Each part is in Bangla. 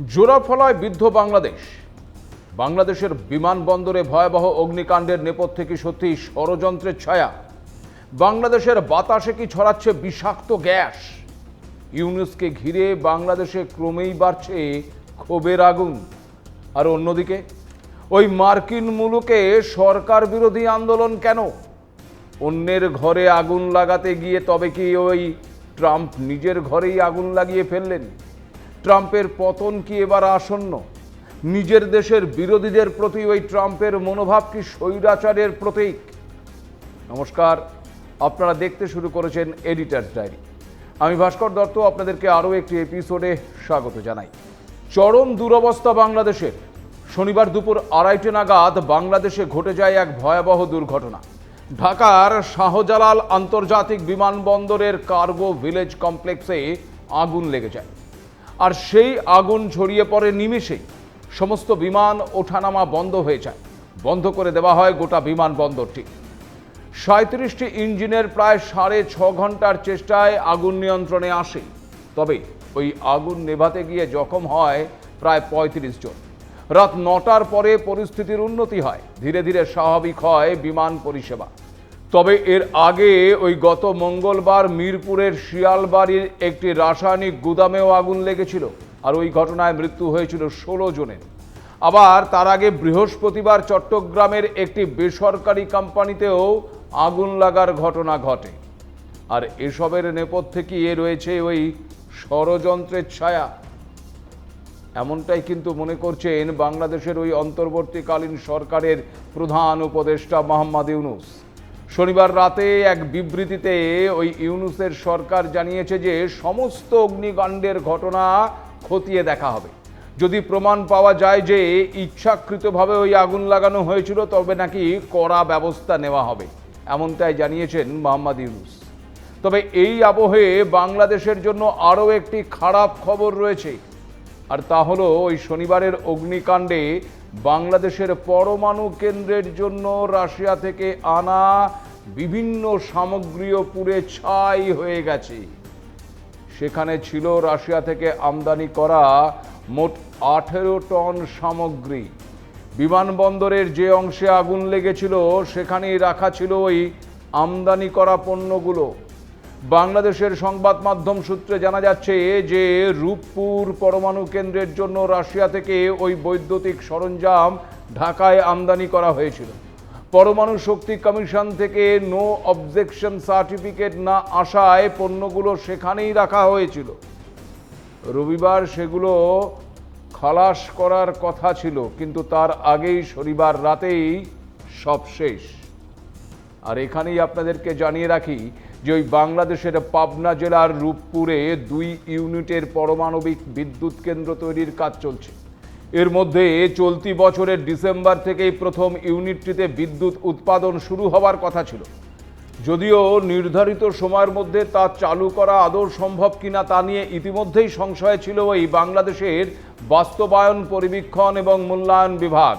জোড়াফলায় বিদ্ধ বাংলাদেশ। বাংলাদেশের বিমানবন্দরে ভয়াবহ অগ্নিকাণ্ডের নেপথ্যে কি সত্যি ষড়যন্ত্রের ছায়া? বাংলাদেশের বাতাসে কি ছড়াচ্ছে বিষাক্ত গ্যাস? ইউনুসকে ঘিরে বাংলাদেশে ক্রমেই বাড়ছে ক্ষোভের আগুন। আর অন্যদিকে, ওই মার্কিন মুলুকে সরকার বিরোধী আন্দোলন কেন? অন্যের ঘরে আগুন লাগাতে গিয়ে তবে কি ওই ট্রাম্প নিজের ঘরেই আগুন লাগিয়ে ফেললেন? ট্রাম্পের পতন কি এবার আসন্ন? নিজের দেশের বিরোধীদের প্রতি ওই ট্রাম্পের মনোভাব কি স্বৈরাচারের প্রতীক? নমস্কার, আপনারা দেখতে শুরু করেছেন এডিটার ডায়েরি আমি ভাস্কর দত্ত, আপনাদেরকে আরও একটি এপিসোডে স্বাগত জানাই। চরম দুরবস্থা বাংলাদেশের। শনিবার দুপুর আড়াইটে নাগাদ বাংলাদেশে ঘটে যায় এক ভয়াবহ দুর্ঘটনা। ঢাকার শাহজালাল আন্তর্জাতিক বিমানবন্দরের কার্গো ভিলেজ কমপ্লেক্সে আগুন লেগে যায়। আর সেই আগুন ছড়িয়ে পড়ে নিমেষেই সমস্ত বিমান ওঠানামা বন্ধ হয়ে যায়। বন্ধ করে দেওয়া হয় গোটা বিমানবন্দরটি। সাঁত্রিশটি ইঞ্জিনের প্রায় সাড়ে ছ ঘণ্টার চেষ্টায় আগুন নিয়ন্ত্রণে আসে। তবে ওই আগুন নেভাতে গিয়ে জখম হয় প্রায় পঁয়ত্রিশ জন। রাত নটার পরে পরিস্থিতির উন্নতি হয়। ধীরে ধীরে স্বাভাবিক হয় বিমান পরিষেবা। তবে এর আগে ওই গত মঙ্গলবার মিরপুরের শিয়ালবাড়ির একটি রাসায়নিক গুদামেও আগুন লেগেছিল আর ওই ঘটনায় মৃত্যু হয়েছিল ষোলো জনের। আবার তার আগে বৃহস্পতিবার চট্টগ্রামের একটি বেসরকারি কোম্পানিতেও আগুন লাগার ঘটনা ঘটে। আর এসবের নেপথ্যে কি এ রয়েছে ওই ষড়যন্ত্রের ছায়া? এমনটাই কিন্তু মনে করছেন বাংলাদেশের ওই অন্তর্বর্তীকালীন সরকারের প্রধান উপদেষ্টা মোহাম্মদ ইউনুস। শনিবার রাতে এক বিবৃতিতে ওই ইউনুসের সরকার জানিয়েছে যে সমস্ত অগ্নিকাণ্ডের ঘটনা খতিয়ে দেখা হবে। যদি প্রমাণ পাওয়া যায় যে ইচ্ছাকৃতভাবে ওই আগুন লাগানো হয়েছিল, তবে নাকি কড়া ব্যবস্থা নেওয়া হবে, এমনটাই জানিয়েছেন মোহাম্মদ ইউনুস। তবে এই আবহে বাংলাদেশের জন্য আরও একটি খারাপ খবর রয়েছে, আর তা হলো ওই শনিবারের অগ্নিকাণ্ডে বাংলাদেশের পরমাণু কেন্দ্রের জন্য রাশিয়া থেকে আনা বিভিন্ন সামগ্রীও পুড়ে ছাই হয়ে গেছে। সেখানে ছিল রাশিয়া থেকে আমদানি করা মোট আঠেরো টন সামগ্রী। বিমানবন্দরের যে অংশে আগুন লেগেছিল, সেখানেই রাখা ছিল ওই আমদানি করা পণ্যগুলো। বাংলাদেশের সংবাদ মাধ্যম সূত্রে জানা যাচ্ছে যে, রূপপুর পরমাণু কেন্দ্রের জন্য রাশিয়া থেকে ওই বৈদ্যুতিক সরঞ্জাম ঢাকায় আমদানি করা হয়েছিল। পরমাণু শক্তি কমিশন থেকে নো অবজেকশন সার্টিফিকেট না আসায় পণ্যগুলো সেখানেই রাখা হয়েছিল। রবিবার সেগুলো খালাস করার কথা ছিল, কিন্তু তার আগেই শনিবার রাতেই সব শেষ। আর এখানেই আপনাদেরকে জানিয়ে রাখি যে ওই বাংলাদেশের পাবনা জেলার রূপপুরে দুই ইউনিটের পারমাণবিক বিদ্যুৎ কেন্দ্র তৈরির কাজ চলছে। এর মধ্যে চলতি বছরের ডিসেম্বর থেকেই প্রথম ইউনিটটিতে বিদ্যুৎ উৎপাদন শুরু হওয়ার কথা ছিল। যদিও নির্ধারিত সময়ের মধ্যে তা চালু করা আদৌ সম্ভব কিনা তা নিয়ে ইতিমধ্যেই সংশয় ছিল ওই বাংলাদেশের বাস্তবায়ন, পরিবীক্ষণ এবং মূল্যায়ন বিভাগ।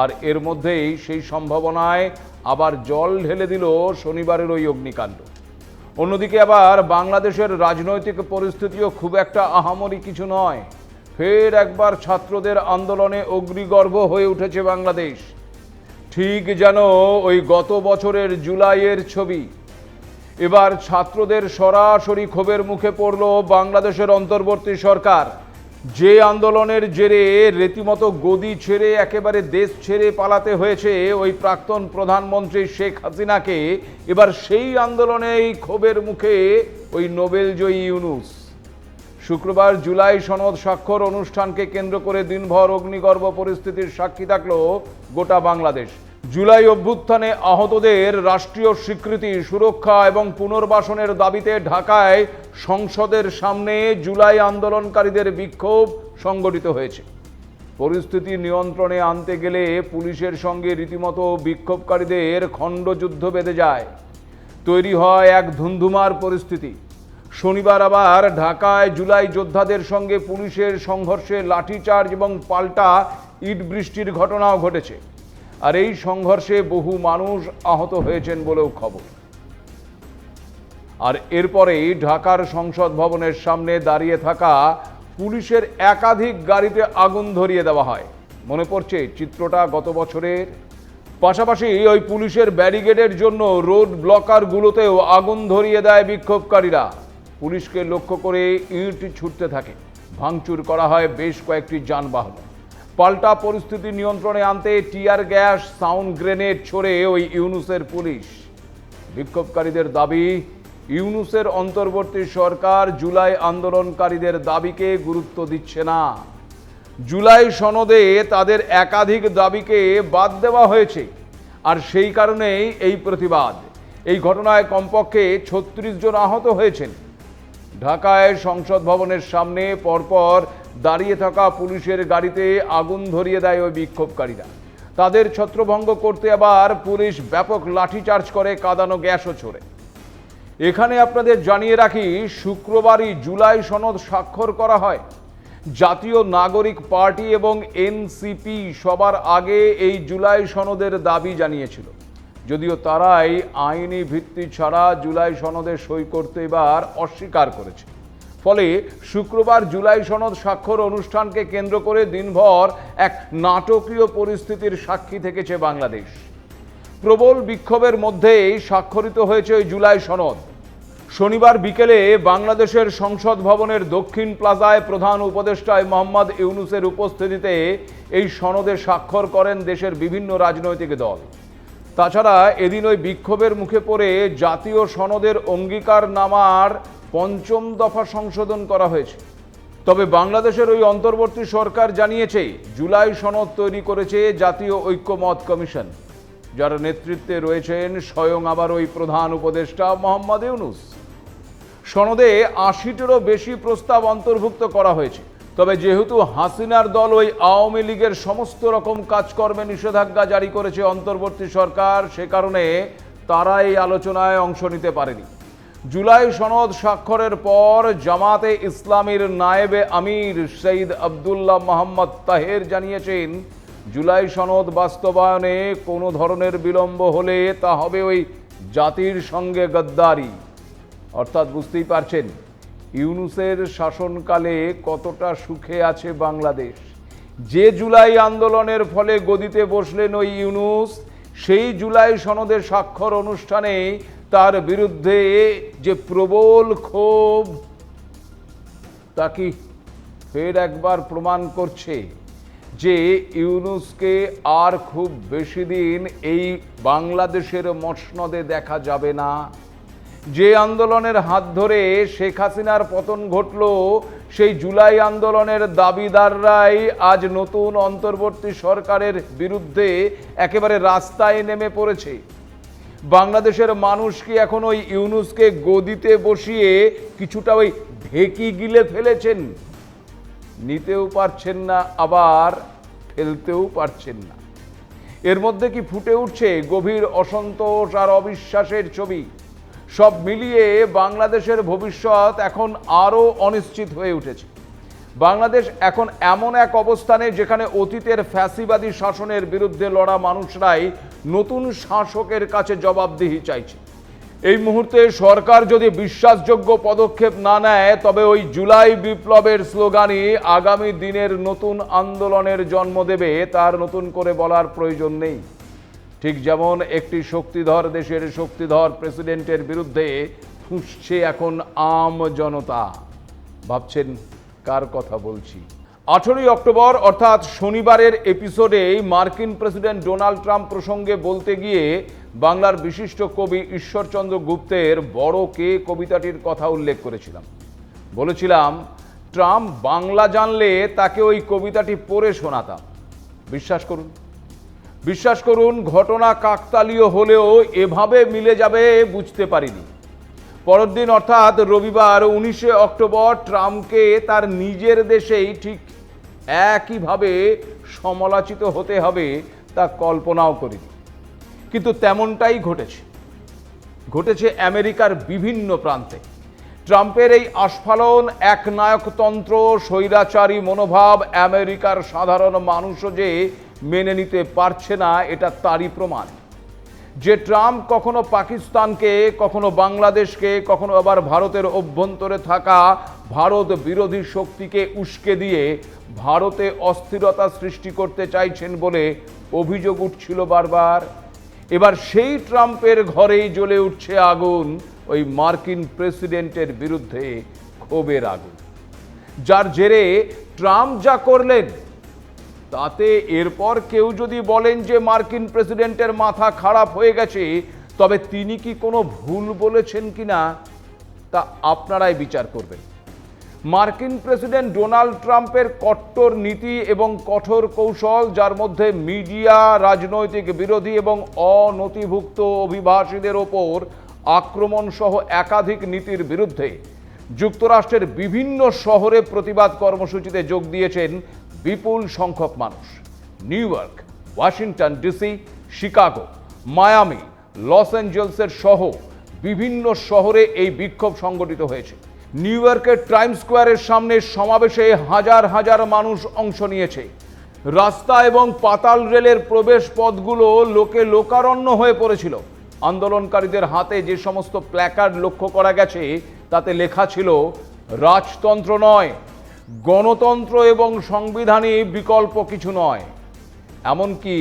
আর এর মধ্যেই সেই সম্ভাবনায় আবার জল ঢেলে দিল শনিবারের ওই অগ্নিকাণ্ড। অন্যদিকে আবার বাংলাদেশের রাজনৈতিক পরিস্থিতিও খুব একটা আহামরি কিছু নয়। ফের একবার ছাত্রদের আন্দোলনে অগ্নিগর্ভ হয়ে উঠেছে বাংলাদেশ। ঠিক যেন ওই গত বছরের জুলাইয়ের ছবি। এবার ছাত্রদের সরাসরি ক্ষোভের মুখে পড়ল বাংলাদেশের অন্তর্বর্তী সরকার। যে আন্দোলনের জেরে রীতিমতো গদি ছেড়ে একেবারে দেশ ছেড়ে পালাতে হয়েছে ওই প্রাক্তন প্রধানমন্ত্রী শেখ হাসিনাকে, এবার সেই আন্দোলনেই ক্ষোভের মুখে ওই নোবেলজয়ী ইউনুস। শুক্রবার জুলাই সনদ স্বাক্ষর অনুষ্ঠানকে কেন্দ্র করে দিনভর অগ্নিগর্ভ পরিস্থিতির সাক্ষী থাকল গোটা বাংলাদেশ। জুলাই অভ্যুত্থানে আহতদের রাষ্ট্রীয় স্বীকৃতি, সুরক্ষা এবং পুনর্বাসনের দাবিতে ঢাকায় সংসদের সামনে জুলাই আন্দোলনকারীদের বিক্ষোভ সংগঠিত হয়েছে। পরিস্থিতি নিয়ন্ত্রণে আনতে গেলে পুলিশের সঙ্গে রীতিমতো বিক্ষোভকারীদের খণ্ডযুদ্ধ বেঁধে যায়। তৈরি হয় এক ধুন্ধুমার পরিস্থিতি। শনিবার আবার ঢাকায় জুলাই যোদ্ধাদের সঙ্গে পুলিশের সংঘর্ষে লাঠিচার্জ এবং পাল্টা ইট বৃষ্টির ঘটনাও ঘটেছে। আর এই সংঘর্ষে বহু মানুষ আহত হয়েছেন বলেও খবর। আর এরপরেই ঢাকার সংসদ ভবনের সামনে দাঁড়িয়ে থাকা পুলিশের একাধিক গাড়িতে আগুন ধরিয়ে দেওয়া হয়। মনে পড়ছে চিত্রটা গত বছরের। পাশাপাশি ওই পুলিশের ব্যারিকেডের জন্য রোড ব্লকারগুলোতেও আগুন ধরিয়ে দেয় বিক্ষোভকারীরা। পুলিশকে লক্ষ্য করে ইট ছুটতে থাকে। ভাঙচুর করা হয় বেশ কয়েকটি যানবাহন। পাল্টা পরিস্থিতি নিয়ন্ত্রণে আনতে টিয়ার গ্যাস, সাউন্ড গ্রেনেড ছড়ে ওই ইউনুসের পুলিশ। বিক্ষোভকারীদের দাবি, ইউনুসের অন্তর্বর্তী সরকার জুলাই আন্দোলনকারীদের দাবিকে গুরুত্ব দিচ্ছে না। জুলাই সনদে তাদের একাধিক দাবিকে বাদ দেওয়া হয়েছে। আর সেই কারণেই এই প্রতিবাদ। এই ঘটনায় কমপক্ষে ছত্রিশ জন আহত হয়েছেন। ঢাকায় সংসদ ভবনের সামনে পরপর দাঁড়িয়ে থাকা পুলিশের গাড়িতে আগুন ধরিয়ে দেয় ওই বিক্ষোভকারীরা। তাদের ছত্রভঙ্গ করতে আবার পুলিশ ব্যাপক লাঠিচার্জ করে কাদানো গ্যাসও ছোড়ে। এখানে আপনাদের জানিয়ে রাখি, শুক্রবারই জুলাই সনদ স্বাক্ষর করা হয়। জাতীয় নাগরিক পার্টি এবং এনসিপি সবার আগে এই জুলাই সনদের দাবি জানিয়েছিল। যদিও তারাই আইনি ভিত্তি ছাড়া জুলাই সনদে সই করতে এবার অস্বীকার করেছে। ফলে শুক্রবার জুলাই সনদ স্বাক্ষর অনুষ্ঠানকে কেন্দ্র করে দিনভর এক নাটকীয় পরিস্থিতির সাক্ষী থেকেছে বাংলাদেশ। প্রবল বিক্ষোভের মধ্যেই স্বাক্ষরিত হয়েছে ওই জুলাই সনদ। শনিবার বিকেলে বাংলাদেশের সংসদ ভবনের দক্ষিণ প্লাজায় প্রধান উপদেষ্টায় মোহাম্মদ ইউনুসের উপস্থিতিতে এই সনদে স্বাক্ষর করেন দেশের বিভিন্ন রাজনৈতিক দল। তাছাড়া এদিন ওই বিক্ষোভের মুখে পড়ে জাতীয় সনদের অঙ্গীকার নামার পঞ্চম দফা সংশোধন করা হয়েছে। তবে বাংলাদেশের ওই অন্তর্বর্তী সরকার জানিয়েছে, জুলাই সনদ তৈরি করেছে জাতীয় ঐক্যমত কমিশন। যার নেতৃত্বে রয়েছেন স্বয়ং আবার ওই প্রধান উপদেষ্টা মোহাম্মদ ইউনুস। সনদে আশিটিরও বেশি প্রস্তাব অন্তর্ভুক্ত করা হয়েছে। তবে যেহেতু হাসিনার দল ওই আওয়ামী লীগের সমস্ত রকম কাজকর্মে নিষেধাজ্ঞা জারি করেছে অন্তর্বর্তী সরকার, সে কারণে তারা এই আলোচনায় অংশ নিতে পারেনি। জুলাই সনদ স্বাক্ষরের পর জামাতে ইসলামীর নায়েবে আমির সঈদ আবদুল্লাহ মোহাম্মদ তাহের জানিয়েছেন, জুলাই সনদ বাস্তবায়নে কোনো ধরনের বিলম্ব হলে তা হবে ওই জাতির সঙ্গে গদ্দারি। অর্থাৎ বুঝতেই পারছেন ইউনুসের শাসনকালে কতটা সুখে আছে বাংলাদেশ? যে জুলাই আন্দোলনের ফলে গদিতে বসলেন ওই ইউনুস, সেই জুলাই সনদের স্বাক্ষর অনুষ্ঠানে তার বিরুদ্ধে যে প্রবল ক্ষোভ, তা কি ফের একবার প্রমাণ করছে যে ইউনুসকে আর খুব বেশি দিন এই বাংলাদেশের মসনদে দেখা যাবে না? যে আন্দোলনের হাত ধরে শেখ হাসিনার পতন ঘটল, সেই জুলাই আন্দোলনের দাবিদাররাই আজ নতুন অন্তর্বর্তী সরকারের বিরুদ্ধে একেবারে রাস্তায় নেমে পড়েছে। বাংলাদেশের মানুষ কি এখন ওই ইউনুসকে গদিতে বসিয়ে কিছুটা ওই ঢেকি গিলে ফেলেছেন? নিতেও পারছেন না, আবার ফেলতেও পারছেন না। এর মধ্যে কি ফুটে উঠছে গভীর অসন্তোষ আর অবিশ্বাসের ছবি? সব মিলিয়ে বাংলাদেশের ভবিষ্যৎ এখন আরও অনিশ্চিত হয়ে উঠেছে। বাংলাদেশ এখন এমন এক অবস্থানে যেখানে অতীতের ফ্যাসিবাদী শাসনের বিরুদ্ধে লড়া মানুষরাই নতুন শাসকের কাছে জবাবদিহি চাইছে। এই মুহূর্তে সরকার যদি বিশ্বাসযোগ্য পদক্ষেপ না নেয়, তবে ওই জুলাই বিপ্লবের স্লোগানই আগামী দিনের নতুন আন্দোলনের জন্ম দেবে, তার নতুন করে বলার প্রয়োজন নেই। ঠিক যেমন একটি শক্তিধর দেশের শক্তিধর প্রেসিডেন্টের বিরুদ্ধে ফুঁসছে এখন আম জনতা। ভাবছেন কার কথা বলছি। আঠেরোই অক্টোবর, অর্থাৎ শনিবারের এপিসোডে মার্কিন প্রেসিডেন্ট ডোনাল্ড ট্রাম্প প্রসঙ্গে বলতে গিয়ে বাংলার বিশিষ্ট কবি ঈশ্বরচন্দ্র গুপ্তের বড় কে কবিতাটির কথা উল্লেখ করেছিলাম। বলেছিলাম, ট্রাম্প বাংলা জানলে তাকে ওই কবিতাটি পড়ে শোনাতাম। বিশ্বাস করুন। বিশ্বাস করুন, ঘটনা কাকতালীয় হলেও এভাবে মিলে যাবে বুঝতে পারিনি। পরের দিন অর্থাৎ রবিবার উনিশে অক্টোবর ট্রাম্পকে তার নিজের দেশেই ঠিক একইভাবে সমালোচিত হতে হবে তা কল্পনাও করিনি। কিন্তু তেমনটাই ঘটেছে। ঘটেছে আমেরিকার বিভিন্ন প্রান্তে। ট্রাম্পের এই আস্ফালন, একনায়কতন্ত্র, স্বৈরাচারী মনোভাব, আমেরিকার সাধারণ মানুষও যে মেনে নিতে পারছে না, এটা তারই প্রমাণ। যে ট্রাম্প কখনো পাকিস্তানকে, কখনো বাংলাদেশকে, কখনো আবার ভারতের অভ্যন্তরে থাকা ভারত বিরোধী শক্তিকে উস্কে দিয়ে ভারতে অস্থিরতা সৃষ্টি করতে চাইছেন বলে অভিযোগ উঠছিল বারবার। এবার সেই ট্রাম্পের ঘরেই জ্বলে উঠছে আগুন, ওই মার্কিন প্রেসিডেন্টের বিরুদ্ধে ক্ষোভের আগুন। যার জেরে ট্রাম্প যা করলেন তাতে এরপর কেউ যদি বলেন যে মার্কিন প্রেসিডেন্টের মাথা খারাপ হয়ে গেছে, তবে তিনি কি কোনো ভুল বলেছেন কিনা, তা আপনারাই বিচার করবেন। মার্কিন প্রেসিডেন্ট ডোনাল্ড ট্রাম্পের কট্টর নীতি এবং কঠোর কৌশল, যার মধ্যে মিডিয়া, রাজনৈতিক বিরোধী এবং অনথিভুক্ত অভিবাসীদের ওপর আক্রমণ সহ একাধিক নীতির বিরুদ্ধে যুক্তরাষ্ট্রের বিভিন্ন শহরে প্রতিবাদ কর্মসূচিতে যোগ দিয়েছেন বিপুল সংখ্যক মানুষ। New York, Washington DC Chicago, Miami, Los অ্যাঞ্জেলসের সহ বিভিন্ন শহরে এই বিক্ষোভ সংগঠিত হয়েছে। নিউ ইয়র্কের টাইম স্কোয়ারের সামনে সমাবেশে হাজার হাজার মানুষ অংশ নিয়েছে। রাস্তা এবং পাতাল রেলের প্রবেশ পথগুলো লোকে লোকারণ্য হয়ে পড়েছিল। আন্দোলনকারীদের হাতে যে সমস্ত প্ল্যাকার্ড লক্ষ্য করা গেছে, তাতে লেখা ছিল, রাজতন্ত্র নয় গণতন্ত্র এবং সংবিধানই বিকল্প কিছু নয়। এমনকি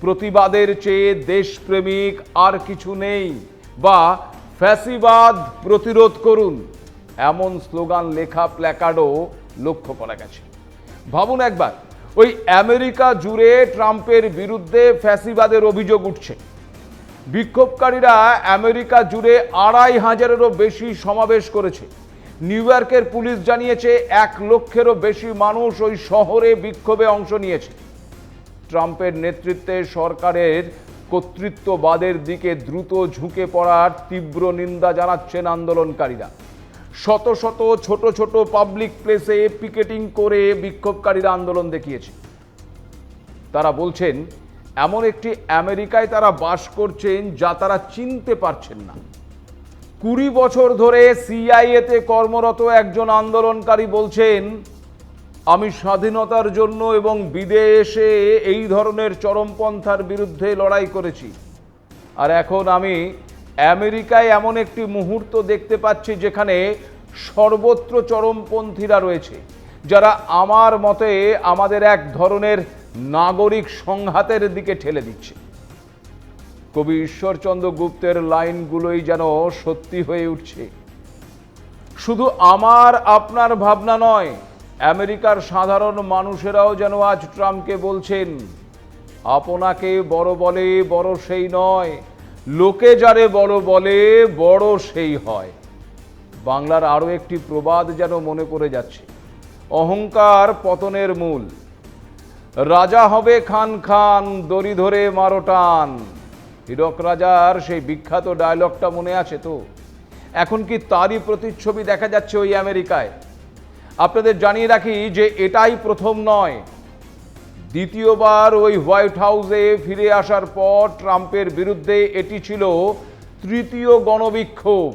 প্রতিবাদের চেয়ে দেশপ্রেমিক আর কিছু নেই বা ফ্যাসিবাদ প্রতিরোধ করুন, এমন স্লোগান লেখা প্ল্যাকার্ডও লক্ষ্য করা গেছে। ভাবুন একবার, ওই আমেরিকা জুড়ে ট্রাম্পের বিরুদ্ধে ফ্যাসিবাদের অভিযোগ উঠছে। বিক্ষোভকারীরা আমেরিকা জুড়ে আড়াই হাজারেরও বেশি সমাবেশ করেছে। নিউ ইয়র্কের পুলিশ জানিয়েছে, এক লক্ষেরও বেশি মানুষ ওই শহরে বিক্ষোভে অংশ নিয়েছে। ট্রাম্পের নেতৃত্বে সরকারের কর্তৃত্ববাদের দিকে দ্রুত ঝুঁকে পড়ার তীব্র নিন্দা জানাচ্ছেন আন্দোলনকারীরা। শত শত ছোট ছোট পাবলিক প্লেসে পিকেটিং করে বিক্ষোভকারীরা আন্দোলন দেখিয়েছে। তারা বলছেন, এমন একটি আমেরিকায় তারা বাস করছেন যা তারা চিনতে পারছেন না। কুড়ি বছর ধরে সিআইএতে কর্মরত একজন আন্দোলনকারী বলছেন, আমি স্বাধীনতার জন্য এবং বিদেশে এই ধরনের চরমপন্থার বিরুদ্ধে লড়াই করেছি। আর এখন আমি আমেরিকায় এমন একটি মুহূর্ত দেখতে পাচ্ছি যেখানে সর্বত্র চরমপন্থীরা রয়েছে, যারা আমার মতে আমাদের এক ধরনের নাগরিক সংঘাতের দিকে ঠেলে দিচ্ছে। কবি ঈশ্বরচন্দ্র গুপ্তের লাইনগুলোই যেন সত্যি হয়ে উঠছে। শুধু আমার, আপনার ভাবনা নয়, আমেরিকার সাধারণ মানুষেরাও যেন আজ ট্রাম্পকে বলছেন, আপনাকে বড় বলে বড় সেই নয়, লোকে যারে বড় বলে বড় সেই হয়। বাংলার আরও একটি প্রবাদ যেন মনে করে যাচ্ছে, অহংকার পতনের মূল। রাজা হবে খান খান, দড়ি ধরে মারো টান। হীরক রাজার সেই বিখ্যাত ডায়লগটা মনে আছে তো? এখন কি তারই প্রতিচ্ছবি দেখা যাচ্ছে ওই আমেরিকায়? আপনাদের জানিয়ে রাখি যে এটাই প্রথম নয়। দ্বিতীয়বার ওই হোয়াইট হাউসে ফিরে আসার পর ট্রাম্পের বিরুদ্ধে এটি ছিল তৃতীয় গণবিক্ষোভ।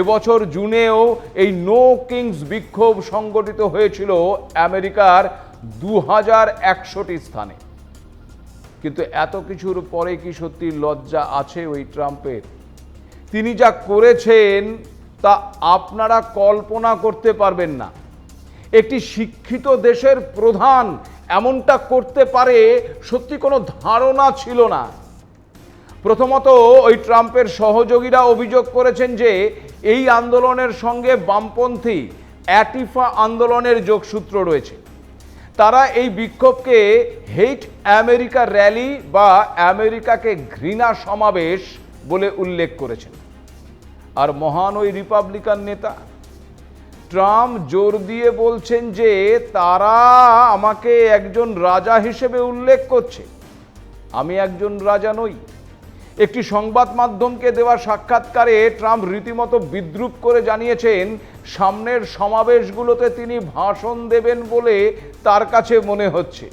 এবছর জুনেও এই নো কিংস বিক্ষোভ সংগঠিত হয়েছিল আমেরিকার দু হাজার স্থানে। কিন্তু এত কিছুর পরে কি সত্যি লজ্জা আছে ওই ট্রাম্পের? তিনি যা করেছেন, তা আপনারা কল্পনা করতে পারবেন না। একটি শিক্ষিত দেশের প্রধান এমনটা করতে পারে, সত্যি কোনো ধারণা ছিল না। প্রথমত, ওই ট্রাম্পের সহযোগীরা অভিযোগ করেছেন যে, এই আন্দোলনের সঙ্গে বামপন্থী অ্যাটিফা আন্দোলনের যোগসূত্র রয়েছে। তারা এই বিক্ষোভকে হেইট আমেরিকা র্যালি বা আমেরিকাকে ঘৃণা সমাবেশ বলে উল্লেখ করেছেন। আর মহান ওই রিপাবলিকান নেতা, ট্রাম্প জোর দিয়ে বলছেন যে তারা আমাকে একজন রাজা হিসেবে উল্লেখ করছে। আমি একজন রাজা নই একটি সংবাদ মাধ্যমকে দেওয়া সাক্ষাৎকারে ট্রাম্প রীতিমতো বিদ্রুপ করে জানিয়েছেন, সামনের সমাবেশগুলোতে তিনি ভাষণ দেবেন বলে তার কাছে মনে হচ্ছে।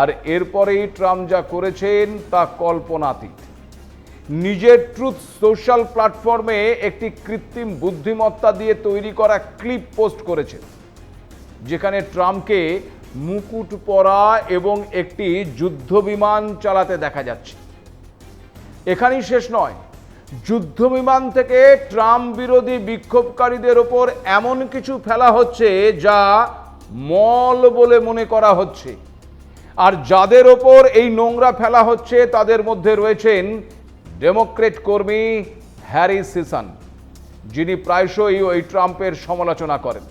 আর এরপরেই ট্রাম্প যা করেছেন তা কল্পনাতীত। নিজের ট্রুথ সোশ্যাল প্ল্যাটফর্মে একটি কৃত্রিম বুদ্ধিমত্তা দিয়ে তৈরি করা ক্লিপ পোস্ট করেছেন, যেখানে ট্রাম্পকে মুকুট পরা এবং একটি যুদ্ধ বিমান চালাতে দেখা যাচ্ছে। এখানেই শেষ নয়। যুদ্ধ বিমান থেকে ট্রাম্প বিরোধী বিক্ষোভকারীদের ওপর এমন কিছু ফেলা হচ্ছে যা মল বলে মনে করা হচ্ছে। আর যাদের ওপর এই নোংরা ফেলা হচ্ছে তাদের মধ্যে রয়েছেন ডেমোক্রেট কর্মী হ্যারি সিসান, যিনি প্রায়শই ওই ট্রাম্পের সমালোচনা করেন।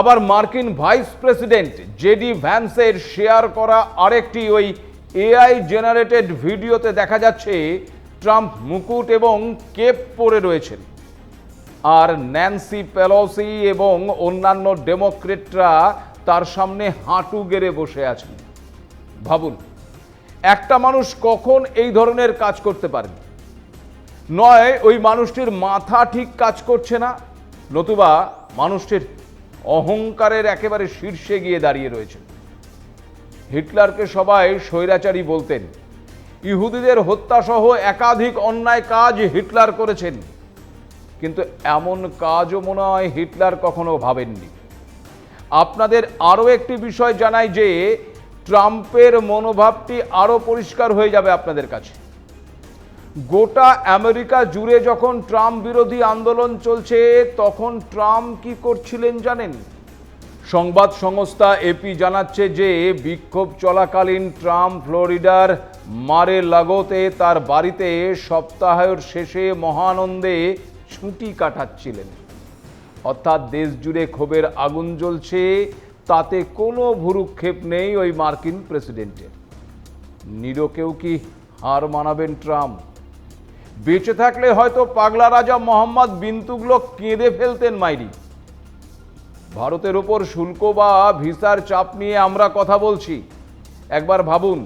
আবার মার্কিন ভাইস প্রেসিডেন্ট জেডি ভ্যান্সের শেয়ার করা আরেকটি ওই এআই জেনারেটেড ভিডিওতে দেখা যাচ্ছে ট্রাম্প মুকুট এবং কেপ পরে রয়েছেন। আর ন্যান্সি পেলোসি এবং অন্যান্য ডেমোক্রেটরা তার সামনে হাঁটু গেড়ে বসে আছেন। ভাবুন, একটা মানুষ কখন এই ধরনের কাজ করতে পারেন নয়, ওই মানুষটির মাথা ঠিক কাজ করছে না, নতুবা মানুষটির অহংকারের একেবারে শীর্ষে গিয়ে দাঁড়িয়ে রয়েছে। হিটলারকে সবাই স্বৈরাচারী বলতেন। ইহুদিদের হত্যাসহ একাধিক অন্যায় কাজ হিটলার করেছেন। কিন্তু এমন কাজও মনে হয় হিটলার কখনো ভাবেননি। আপনাদের আরও একটি বিষয় জানাই যে, ট্রাম্পের মনোভাবটি আরও পরিষ্কার হয়ে যাবে আপনাদের কাছে। গোটা আমেরিকা জুড়ে যখন ট্রাম্প বিরোধী আন্দোলন চলছে, তখন ট্রাম্প কি করছিলেন জানেন? সংবাদ সংস্থা এপি জানাচ্ছে যে বিক্ষোভ চলাকালীন ট্রাম্প ফ্লোরিডার মারে লাগোতে তার বাড়িতে সপ্তাহের শেষে মহানন্দে ছুটি কাটাচ্ছিলেন। অর্থাৎ দেশ জুড়ে ক্ষোভের আগুন জ্বলছে, তাতে কোনো ভুরুক্ষেপ নেই ওই মার্কিন প্রেসিডেন্টের। নিরকেও কি হার মানাবেন ট্রাম্প? বেঁচে থাকলে হয়তো পাগলা রাজা মোহাম্মদ বিন্তুগুলো কেঁদে ফেলতেন মাইরি। ভারতের ওপর শুল্ক বা ভিসার চাপ নিয়ে আমরা কথা বলছি। একবার ভাবুন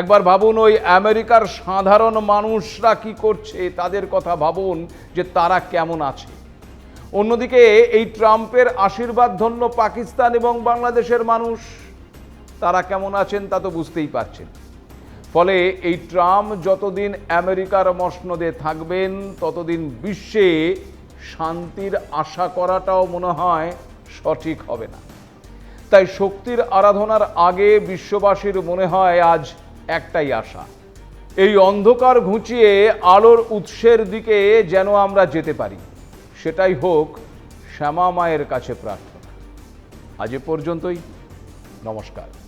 একবার ভাবুন ওই আমেরিকার সাধারণ মানুষরা কি করছে, তাদের কথা ভাবুন যে তারা কেমন আছে। অন্যদিকে এই ট্রাম্পের আশীর্বাদ ধন্য পাকিস্তান এবং বাংলাদেশের মানুষ, তারা কেমন আছেন তা তো বুঝতেই পারছেন। ফলে এই ট্রাম্প যতদিন আমেরিকার মসনদে থাকবেন, ততদিন বিশ্বে শান্তির আশা করাটাও মনে হয় সঠিক হবে না। তাই শক্তির আরাধনার আগে বিশ্ববাসীর মনে হয় আজ একটাই আশা। এই অন্ধকার ঘুঁচিয়ে আলোর উৎসের দিকে যেন আমরা যেতে পারি। সেটাই হোক শ্যামা মায়ের কাছে প্রার্থনা। আজ এ পর্যন্তই। নমস্কার।